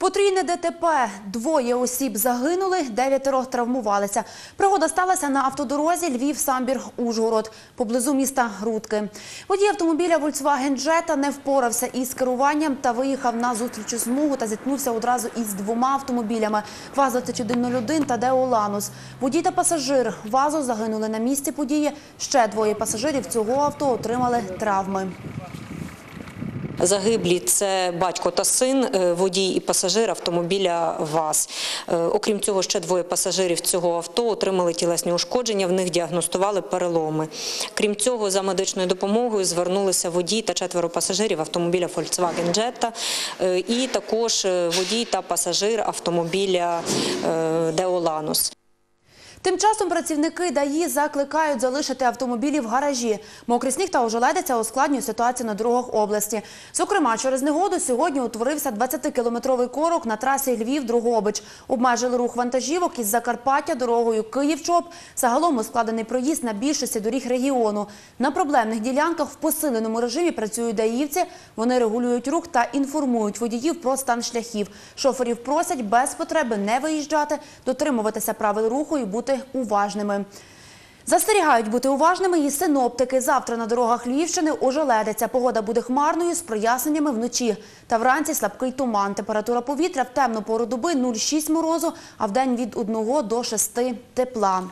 Потрійне ДТП. Двоє осіб загинули, дев'ятеро травмувалися. Пригода сталася на автодорозі Львів-Самбір-Ужгород, поблизу міста Грудки. Водій автомобіля Volkswagen Jetta не впорався із керуванням та виїхав на зустрічу смугу та зіткнувся одразу із двома автомобілями – ВАЗ-2101 та Део Ланус. Водій та пасажир ВАЗу загинули на місці події. Ще двоє пасажирів цього авто отримали травми. Загиблі це батько та син, е, водій і пасажир автомобіля ВАЗ. Е, Окрім цього, ще двоє пасажирів цього авто отримали тілесні ушкодження. В них діагностували переломи. Крім цього, за медичною допомогою звернулися водій та четверо пасажирів автомобіля Volkswagen Jetta е, і також водій та пасажир автомобіля е, Део Ланус. Тим часом працівники ДАІ закликають залишити автомобілі в гаражі. Мокрий сніг та ожеледиця ускладнюють ситуацію на дорогах області. Зокрема, через негоду сьогодні утворився 20-кілометровий корок на трасі Львів-Дрогобич. Обмежили рух вантажівок із Закарпаття дорогою Київ-Чоп. Загалом ускладений проїзд на більшості доріг регіону. На проблемних ділянках в посиленому режимі працюють даївці. Вони регулюють рух та інформують водіїв про стан шляхів. Шоферів просять без потреби не виїжджати, дотримуватися правил руху і бути уважними. Застерігають бути уважними і синоптики. Завтра на дорогах Львівщини ожеледиться. Погода буде хмарною з проясненнями вночі. Та вранці слабкий туман. Температура повітря в темну пору доби 0,6 морозу, а в день від 1 до 6 тепла.